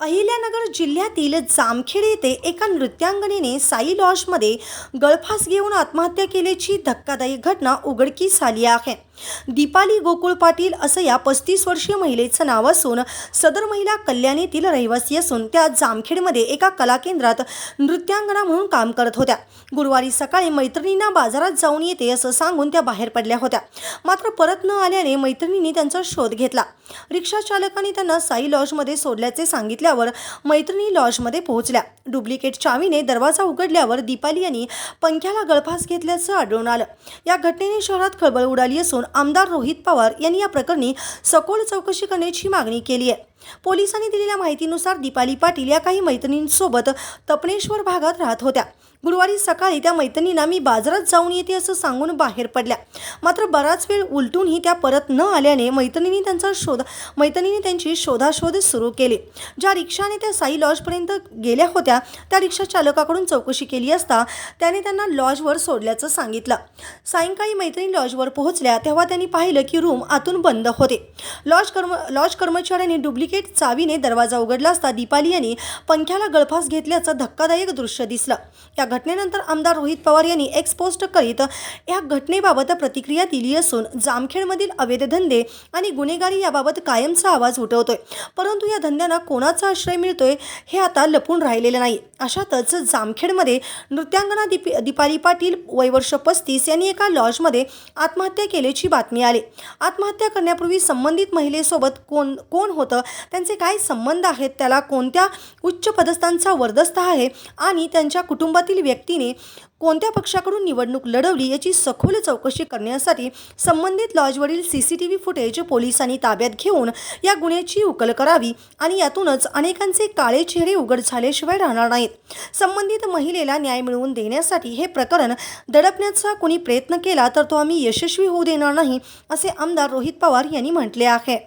अहिल्यानगर जिल्ह्यातील जामखेड येथे एका नृत्यांगनेने साई लॉजमध्ये गळफास घेऊन आत्महत्या केल्याची धक्कादायक घटना उघडकीस आली आहे. दीपाली गोकुळ पाटील असं या पस्तीस वर्षीय महिलेचं नाव असून सदर महिला कल्याणीतील रहिवासी असून त्या जामखेडमध्ये एका कला केंद्रात नृत्यांगना म्हणून काम करत होत्या. गुरुवारी सकाळी मैत्रिणींना बाजारात जाऊन येते असं सांगून त्या बाहेर पडल्या होत्या. मात्र परत न आल्याने मैत्रिणींनी त्यांचा शोध घेतला. रिक्षा चालकाने त्यांना साई लॉजमध्ये सोडल्याचे सांगितल्यावर मैत्रिणी लॉजमध्ये पोहोचल्या. डुप्लिकेट चावीने दरवाजा उघडल्यावर दीपाली यांनी पंख्याला गळफास घेतल्याचं आढळून आलं. या घटनेने शहरात खळबळ उडाली असून आमदार रोहित पवार यांनी या प्रकरणी सखोल चौकशी करण्याची मागणी केली आहे. पोलिसांनी दिलेल्या माहितीनुसार दीपाली पाटील या काही मैत्रिणींसोबत तपनेश्वर भागात राहत होत्या. गुरुवारी सकाळी त्या मैत्रिणींना मी बाजारात जाऊन येते असं सांगून बाहेर पडल्या. मात्र बराच वेळ उलटूनही त्या परत न आल्याने मैत्रिणींनी त्यांचा शोध मैत्रिणींनी त्यांची शोधाशोध सुरू केली. ज्या रिक्षाने त्या साई लॉजपर्यंत गेल्या होत्या त्या रिक्षा चालकाकडून चौकशी केली असता त्याने त्यांना लॉजवर सोडल्याचं सांगितलं. सायंकाळी मैत्रिणी लॉजवर पोहोचल्या तेव्हा त्यांनी पाहिलं की रूम आतून बंद होते. लॉज कर्म लॉज कर्मचाऱ्यांनी डुप्लिकेट चावीने दरवाजा उघडला असता दीपाली यांनी पंख्याला गळफास घेतल्याचं धक्कादायक दृश्य दिसलं. या घटनेनंतर आमदार रोहित पवार यांनी एक्स पोस्ट करीत या घटनेबाबत प्रतिक्रिया दिली असून जामखेडमधील अवैध धंदे आणि गुन्हेगारी याबाबत कायमचा आवाज उठवतोय. परंतु या धंद्यांना कोणाचा आश्रय मिळतोय हे आता लपून राहिलेलं नाही. अशातच जामखेडमध्ये नृत्यांगना दीप दीपाली पाटील वयवर्ष पस्तीस यांनी एका लॉजमध्ये आत्महत्या केल्याची बातमी आली. आत्महत्या करण्यापूर्वी संबंधित महिलेसोबत कोण कोण होतं त्यांचे काय संबंध आहेत? त्याला कोणत्या उच्च पदस्थांचा वर्दस्थ आहे? आणि त्यांच्या कुटुंबातील व्यक्तीने कोणत्या पक्षाकडून निवडणूक लढवली याची सखोल चौकशी करण्यासाठी संबंधित लॉजवरील C C T V footage पोलिसांनी ताब्यात घेऊन या गुन्ह्याची उकल करावी आणि यातूनच अनेकांचे काळे चेहरे उघड झाल्याशिवाय राहणार नाहीत. संबंधित महिलेला न्याय मिळवून देण्यासाठी हे प्रकरण दडपण्याचा कुणी प्रयत्न केला तर तो आम्ही यशस्वी होऊ देणार नाही असे आमदार रोहित पवार यांनी म्हटले आहे.